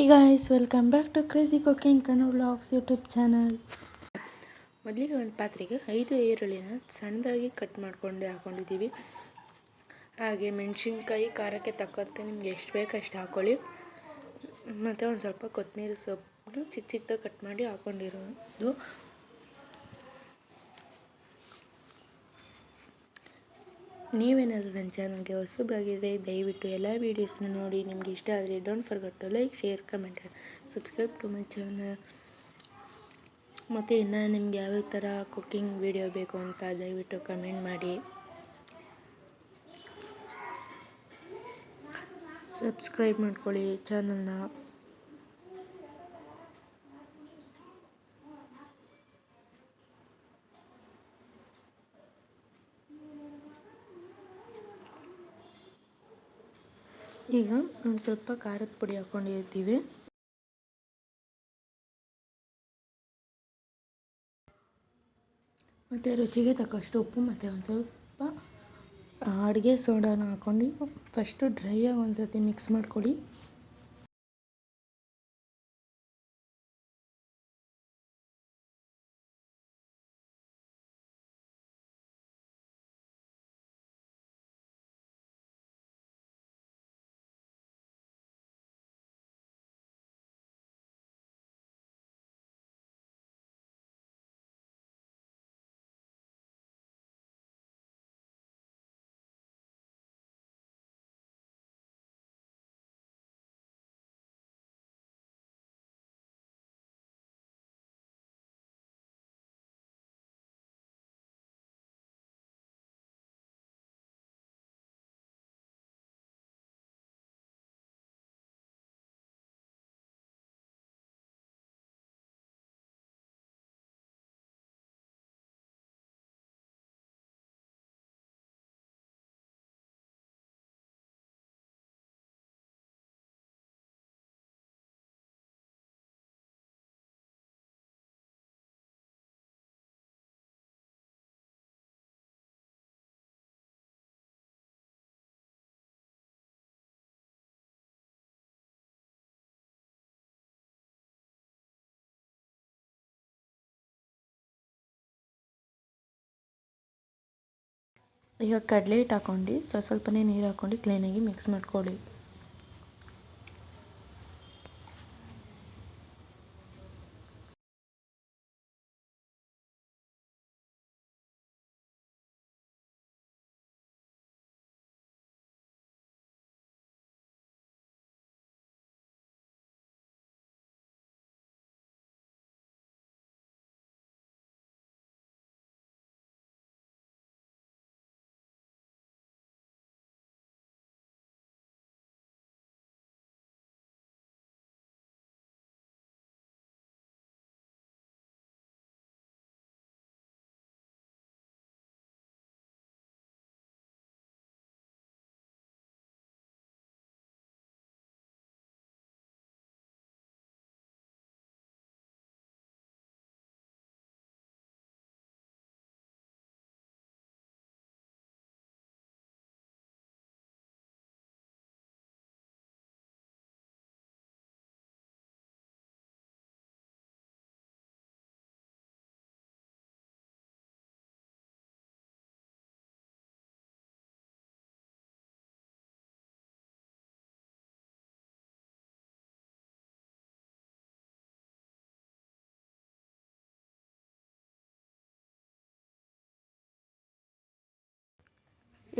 Hi guys welcome back to crazy cooking Kannu vlogs YouTube channel ಮೊದಲಿಗೆ ಒಂದು ಪಾತ್ರೆಗೆ ಐದು ಈರುಳ್ಳಿನ ಸಣ್ಣದಾಗಿ ಕಟ್ ಮಾಡ್ಕೊಂಡು ಹಾಕ್ಕೊಂಡಿದ್ದೀವಿ ಹಾಗೆ ಮೆಣಸಿನ್ಕಾಯಿ ಖಾರಕ್ಕೆ ತಕ್ಕಂತೆ ನಿಮ್ಗೆ ಎಷ್ಟು ಬೇಕು ಅಷ್ಟು ಹಾಕ್ಕೊಳ್ಳಿ ಮತ್ತು ಒಂದು ಸ್ವಲ್ಪ ಕೊತ್ತಂಬರಿ ಸೊಪ್ಪು ಚಿಕ್ಕ ಚಿಕ್ಕದಾಗಿ ಕಟ್ ಮಾಡಿ ಹಾಕ್ಕೊಂಡಿರೋದು ನೀವೇನಾದರೂ ನನ್ನ ಚಾನಲ್ಗೆ ಹೊಸಬ್ರಾಗಿದ್ದರೆ ದಯವಿಟ್ಟು ಎಲ್ಲ ವೀಡಿಯೋಸ್ನ ನೋಡಿ. ನಿಮ್ಗೆ ಇಷ್ಟ ಆದರೆ don't forget to like, share, comment subscribe to my channel. ಮತ್ತು ಇನ್ನು ನಿಮ್ಗೆ ಯಾವ್ಯಾವ ಥರ ಕುಕ್ಕಿಂಗ್ ವೀಡಿಯೋ ಬೇಕು ಅಂತ ದಯವಿಟ್ಟು ಕಮೆಂಟ್ ಮಾಡಿ. ಸಬ್ಸ್ಕ್ರೈಬ್ ಮಾಡ್ಕೊಳ್ಳಿ ಚಾನಲ್ನ. ಈಗ ಒಂದು ಸ್ವಲ್ಪ ಖಾರದ ಪುಡಿ ಹಾಕೊಂಡಿರ್ತೀವಿ ಮತ್ತು ರುಚಿಗೆ ತಕ್ಕಷ್ಟು ಉಪ್ಪು, ಮತ್ತು ಒಂದು ಸ್ವಲ್ಪ ಅಡುಗೆ ಸೋಡಾನ ಹಾಕ್ಕೊಂಡು ಫಸ್ಟು ಡ್ರೈಯಾಗಿ ಒಂದು ಸರ್ತಿ ಮಿಕ್ಸ್ ಮಾಡ್ಕೊಳ್ಳಿ. ಈಗ ಕಡಲೆ ಹಿಟ್ಟು ಹಾಕ್ಕೊಂಡು ಸ್ವಲ್ಪ ಸ್ವಲ್ಪನೇ ನೀರು ಹಾಕ್ಕೊಂಡು ಕ್ಲೀನಾಗಿ ಮಿಕ್ಸ್ ಮಾಡ್ಕೊಳ್ಳಿ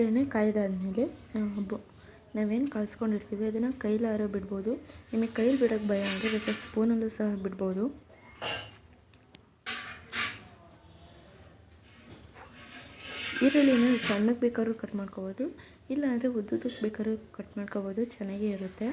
ಎಣ್ಣೆ ಕಾಯ್ದಾದ್ಮೇಲೆ ನಾವೇನು ಕಳ್ಸ್ಕೊಂಡಿರ್ತೀವಿ, ಅದನ್ನು ಕೈಲಾರ ಬಿಡ್ಬೋದು. ನಿಮಗೆ ಕೈಲಿ ಬಿಡೋಕ್ಕೆ ಭಯ ಅಂದರೆ ಬೇಕಾದ ಸ್ಪೂನಲ್ಲೂ ಸಹ ಬಿಡ್ಬೋದು. ಈರುಳ್ಳಿನ ಸಣ್ಣಕ್ಕೆ ಬೇಕಾದ್ರೂ ಕಟ್ ಮಾಡ್ಕೋಬೋದು, ಇಲ್ಲಾಂದರೆ ಉದ್ದುದಕ್ಕೆ ಬೇಕಾದ್ರೂ ಕಟ್ ಮಾಡ್ಕೋಬೋದು, ಚೆನ್ನಾಗೇ ಇರುತ್ತೆ.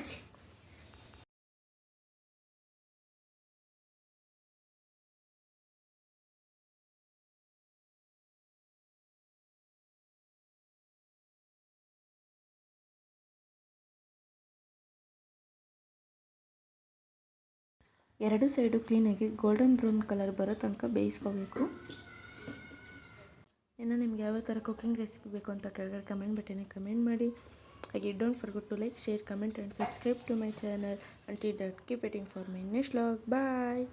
ಎರಡು ಸೈಡು ಕ್ಲೀನಾಗಿ ಗೋಲ್ಡನ್ ಬ್ರೌನ್ ಕಲರ್ ಬರೋ ತನಕ ಬೇಯಿಸ್ಕೋಬೇಕು. ಇನ್ನು ನಿಮ್ಗೆ ಯಾವ ಥರ ಕುಕಿಂಗ್ ರೆಸಿಪಿ ಬೇಕು ಅಂತ ಕೆಳಗಡೆ ಕಮೆಂಟ್ ಬಟನಿಗೆ ಕಮೆಂಟ್ ಮಾಡಿ. ಹಾಗೆ don't forget to like share comment and subscribe to my channel aunty ಡಟ್ keep waiting for my next vlog bye